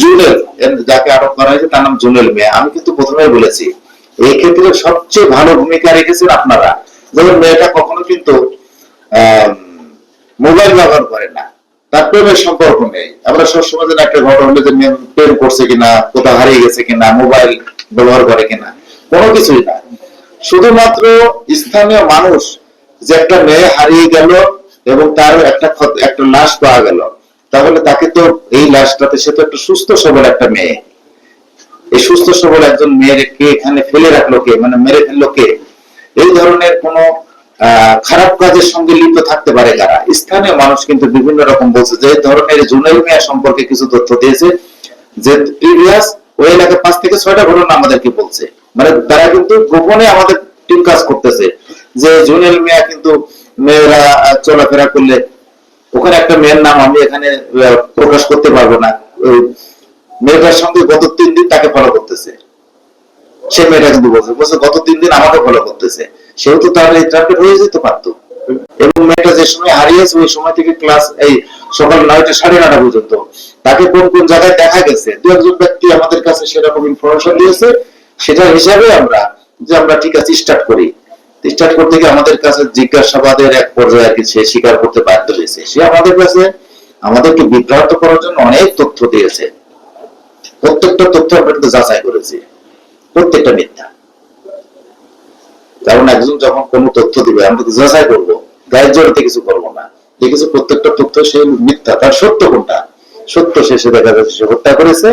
জুনেল। যাকে আটক করা হয়েছে তার নাম জুনেল মেয়ে। আমি কিন্তু বলেছি, এই ক্ষেত্রে সবচেয়ে ভালো ভূমিকা রেখেছেন আপনারা। যেমন মেয়েটা কখনো কিন্তু মোবাইল ব্যবহার করে না। তার প্রেমের সম্পর্ক নেই। আমরা সবসময় যেন একটা ঘটনা হলে যে প্রেম করছে কিনা, কোথাও হারিয়ে গেছে কিনা, মোবাইল ব্যবহার করে কিনা, কোনো কিছুই না। শুধুমাত্র স্থানীয় মানুষ যে একটা মেয়ে হারিয়ে গেল এবং তার একটা একটা লাশ পাওয়া গেল। তাহলে তাকে তো লাশটাতে সে তো একটা সুস্থ সবল একটা মেয়ে। এই সুস্থ সবল একজন মেয়েকে এখানে ফেলে রাখল কে? মানে মেরে ফেলল কে? এই ধরনের কোন খারাপ কাজের সঙ্গে লিপ্ত থাকতে পারে যারা। স্থানীয় মানুষ কিন্তু বিভিন্ন রকম বলছে যে ধরনের জুনেল মিয়া সম্পর্কে কিছু তথ্য দিয়েছে যে, প্রিভিয়াস ওই এলাকায় পাঁচ থেকে ছয়টা ঘটনা আমাদেরকে বলছে। মানে তারা কিন্তু গোপনে আমাদের টিম কাজ করতেছে যে জুনেল মিয়া কিন্তু মেয়েরা চলাফেরা করলে ওখানে একটা মেয়ের নাম আমি এখানে প্রকাশ করতে পারব না। মেয়েটার সঙ্গে গত তিন দিন তাকে ফলো করতেছে। সে মেয়েটা কিন্তু বলছে বলছে গত তিন দিন আমাকে ফলো করতেছে। সেও তো তাহলে টার্গেট হয়ে যেতে পারতো। এবং মেয়েটা যে সময় হারিয়েছে, ওই সময় থেকে ক্লাস এই সকাল নয়টা, সাড়ে নটা পর্যন্ত তাকে কোন কোন জায়গায় দেখা গেছে, দু একজন ব্যক্তি আমাদের কাছে সেরকম ইনফরমেশন দিয়েছে। সেটার হিসাবে আমরা যে আমরা ঠিক আছে স্টার্ট করি। স্টার্ট করতে গিয়ে আমাদের কাছে জিজ্ঞাসাবাদের এক পর্যায়ে আর কি সে স্বীকার করতে বাধ্য হয়েছে। সে আমাদের কাছে আমাদেরকে বিভ্রান্ত করার জন্য অনেক তথ্য দিয়েছে। প্রত্যেকটা তথ্য আমরা কিন্তু যাচাই করেছি। প্রত্যেকটা মিথ্যা। কারণ একজন যখন কোন তথ্য দিবে, আমরা তো যাচাই করব। গায়ের জোরতে কিছু করব না। দেখেছি, প্রত্যেকটা তথ্য সে মিথ্যা, তার সত্য কোনটা? সত্য শেষে দেখা যাচ্ছে সে হত্যা করেছে।